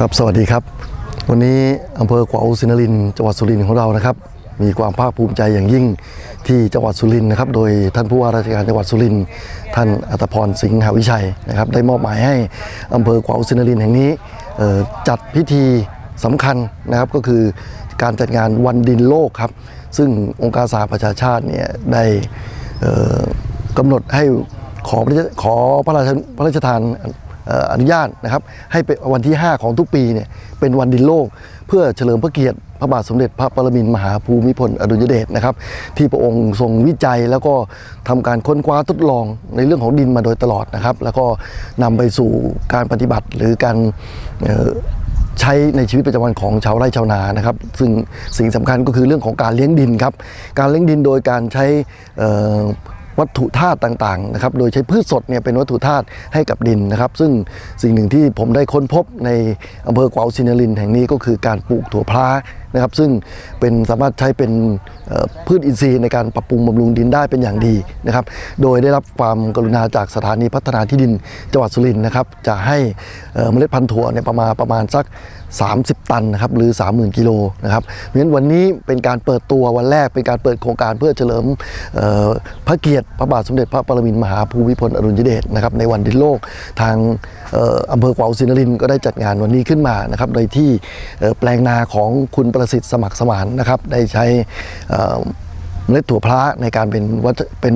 ครับสวัสดีครับ วันนี้อำเภอขวาวสินรินจังหวัดสุรินทร์ของเรานะครับ มีความภาคภูมิใจอย่างยิ่งที่จังหวัดสุรินทร์นะครับ โดยท่านผู้ว่าราชการจังหวัดสุรินทร์ท่านอัตพรสิงห์หาวิชัยนะครับ ได้มอบหมายให้อำเภอขวาวสินรินแห่งนี้จัดพิธีสำคัญนะครับก็คือการจัดงานวันดินโลกครับ ซึ่งองค์การสหประชาชาติเนี่ยได้กำหนดให้ขอพระราชขอพระราชพระราชทาน อนุญาตนะครับให้เป็นวันที่ 5 ของทุกปีเนี่ยเป็นวันดินโลก เพื่อเฉลิมพระเกียรติพระบาทสมเด็จพระปรมินทรมหาภูมิพลอดุลยเดชนะครับที่พระองค์ทรงวิจัยแล้วก็ทำการค้นคว้าทดลองในเรื่องของดินมาโดยตลอดนะครับ แล้วก็นำไปสู่การปฏิบัติหรือการใช้ในชีวิตประจำวันของชาวไร่ชาวนานะครับ ซึ่งสิ่งสำคัญก็คือเรื่องของการเลี้ยงดินครับ การเลี้ยงดินโดยการใช้ วัตถุธาตุต่างๆนะครับโดยใช้พืชสดเนี่ยเป็นวัตถุธาตุให้กับดินนะครับ ซึ่งสิ่งหนึ่งที่ผมได้ค้นพบในอำเภอกวาวซินารินแห่งนี้ก็คือการปลูกถั่วพลา นะครับ ซึ่งเป็นสามารถใช้เป็นพืชอินทรีย์ในการปรับปรุงบำรุงดินได้เป็นอย่างดีนะครับ โดยได้รับความกรุณาจากสถานีพัฒนาที่ดินจังหวัดสุรินทร์นะครับ จะให้เมล็ดพันธุ์ถั่วเนี่ยประมาณประมาณสัก 30 ตันนะครับหรือ 30,000กิโลนะครับเพราะฉะนั้นวันนี้เป็นการเปิดตัววันแรกเป็นการเปิดโครงการเพื่อเฉลิมพระเกียรติพระบาทสมเด็จพระปรมินทรมหาภูมิพลอดุลยเดชนะครับในวันดินโลกทางอำเภอกวาวสินรินก็ได้จัดงานวันนี้ขึ้นมานะครับโดยที่แปลงนาของคุณประสิทธิ์สมัครสมานนะครับ ได้ใช้เมล็ดถั่วพระในการเป็นวัชเป็น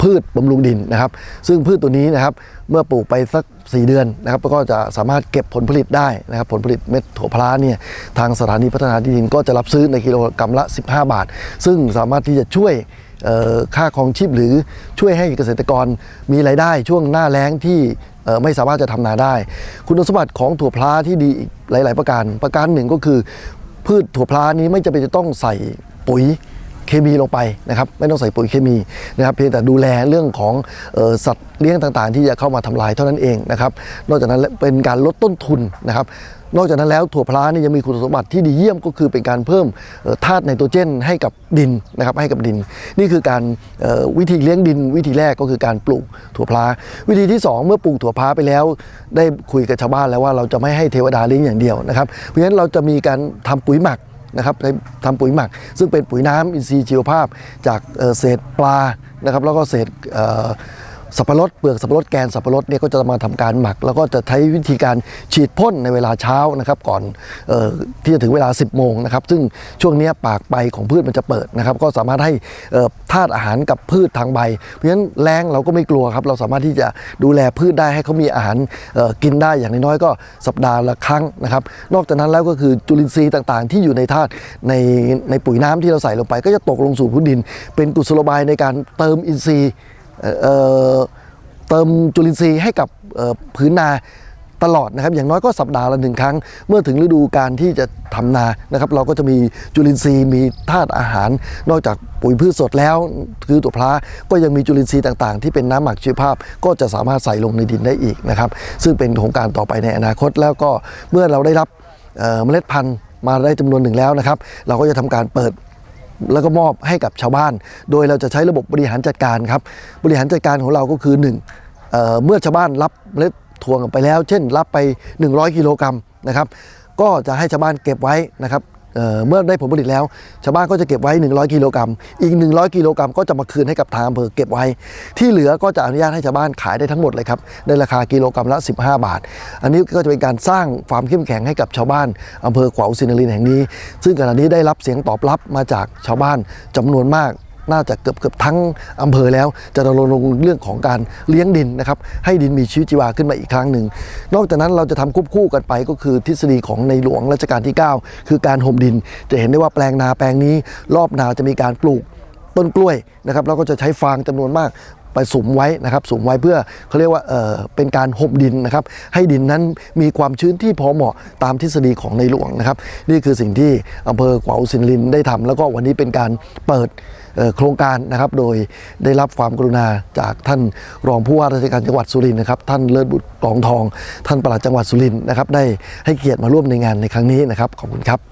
พืชบำรุงดินนะครับ ซึ่งพืชตัวนี้นะครับเมื่อปลูกไปสัก 4 เดือนนะครับก็จะสามารถเก็บผลผลิตได้นะครับ ผลผลิตเม็ดถั่วพระเนี่ยทางสถานีพัฒนาที่ดินก็จะรับซื้อในกิโลกรัมละ 15 บาท ซึ่งสามารถที่จะช่วยค่าครองชีพหรือช่วยให้เกษตรกรมีรายได้ช่วงหน้าแล้งที่ไม่สามารถจะทำนาได้ คุณสมบัติของถั่วพระที่ดีอีกหลาย ๆ ประการ ประการหนึ่งก็คือ พืชถั่วพลานี้ไม่จำเป็นจะต้องใส่ปุ๋ยเคมีลงไปนะครับไม่ต้องใส่ปุ๋ยเคมีนะครับเพียงแต่ดูแลเรื่องของออสัตว์เลี้ยงต่างๆ ที่จะเข้ามาทำลายเท่านั้นเองนะครับนอกจากนั้นเป็นการลดต้นทุนนะครับ นอกจากนั้นแล้วถั่วพลานี่ยังมีคุณสมบัติที่ดีเยี่ยมก็คือเป็นการเพิ่มธาตุไนโตรเจนให้กับดินนะครับให้กับดิน นี่คือการวิธีเลี้ยงดิน วิธีแรกก็คือการปลูกถั่วพลาวิธีที่สองเมื่อปลูกถั่วพลาไปแล้ว ได้คุยกับชาวบ้านแล้วว่าเราจะไม่ให้เทวดาเลี้ยงอย่างเดียวนะครับเพราะฉะนั้นเราจะมีการทำปุ๋ยหมักนะครับใช้ทำปุ๋ยหมัก ซึ่งเป็นปุ๋ยน้ำอินทรีย์ชีวภาพจากเศษปลานะครับแล้วก็เศษ สับปะรดเปลือกสับปะรดแกนสับปะรดเนี่ยก็จะมาทำการหมัก แล้วก็จะใช้วิธีการฉีดพ่นในเวลาเช้านะครับ ก่อนออที่จะถึงเวลา 10 โมงนะครับ ซึ่งช่วงนี้ปากใบของพืชมันจะเปิดนะครับ ก็สามารถให้ธาตุอาหารกับพืชทางใบ เพราะฉะนั้นแรงเราก็ไม่กลัวครับ เราสามารถที่จะดูแลพืชได้ให้เขามีอาหารกินได้อย่างน้อยก็สัปดาห์ละครั้งนะครับ นอกจากนั้นแล้วก็คือจุลินทรีย์ต่างๆ ที่อยู่ในธาตุในในปุ๋ยน้ำที่เราใส่ลงไป ก็จะตกลงสู่พื้นดิน เป็นกุศโลบายในการเติมอินทรีย์ เเติมจุลินทรีย์ให้กับพื้นนาตลอดนะครับอย่างน้อยก็สัปดาห์ละหนึ่งครั้ง เมื่อถึงฤดูการที่จะทำนานะครับ เราก็จะมีจุลินทรีย์มีธาตุอาหาร นอกจากปุ๋ยพืชสดแล้ว คือตัวพลาก็ยังมีจุลินทรีย์ต่างๆ ที่เป็นน้ำหมักชีวภาพ ก็จะสามารถใส่ลงในดินได้อีกนะครับ ซึ่งเป็นโครงการต่อไปในอนาคตแล้วก็เมื่อเราได้รับเเมล็ดพันธุ์มาได้จำนวนหนึ่งแล้วนะครับ เราก็จะทำการเปิด แล้วก็มอบให้กับชาวบ้าน โดยเราจะใช้ระบบบริหารจัดการครับ บริหารจัดการของเราก็คือ 1เอ่อเมื่อชาวบ้านรับเมล็ดถั่วไปแล้ว เช่น รับไป 100 กิโลกรัมนะครับ ก็จะให้ชาวบ้านเก็บไว้นะครับ เเมื่อได้ผลผลิตแล้วชาวบ้านก็จะเก็บไว้ 100 กิโลกรัม อีก 100 กิโลกรัมก็จะมาคืนให้กับทางอำเภอเก็บไว้ ที่เหลือก็จะอนุญาตให้ชาวบ้านขายได้ทั้งหมดเลยครับในราคากิโลกรัมละ 15 บาท อันนี้ก็จะเป็นการสร้างความเข้มแข็งให้กับชาวบ้านอำเภอขวาวสินนรินแห่งนี้ ซึ่งขณะนี้ได้รับเสียงตอบรับมาจากชาวบ้านจำนวนมาก น่าจะเกือบเกือบทั้งอำเภอแล้ว จะรณรงค์เรื่องของการเลี้ยงดินนะครับ ให้ดินมีชีวิตชีวาขึ้นมาอีกครั้งหนึ่ง นอกจากนั้นเราจะทำควบคู่กันไปก็คือทฤษฎีของในหลวงรัชกาลที่ 9 คือการห่มดิน จะเห็นได้ว่าแปลงนาแปลงนี้ รอบนาจะมีการปลูกต้นกล้วยนะครับแล้วก็จะใช้ฟางจำนวนมากไปสุมไว้นะครับสุมไว้เพื่อเขาเรียกว่าเออเป็นการห่มดินนะครับ ให้ดินนั้นมีความชื้นที่พอเหมาะตามทฤษฎีของในหลวงนะครับ นี่คือสิ่งที่อำเภอขวาวสินลินได้ทำแล้วก็วันนี้เป็นการเปิด โครงการนะครับโดยได้รับความกรุณาจากท่านรองผู้ว่าราชการจังหวัดสุรินทร์นะครับท่านเลิศบุตรกองทอง ท่านปลัดจังหวัดสุรินทร์นะครับได้ให้เกียรติมาร่วมในงานในครั้งนี้นะครับขอบคุณครับ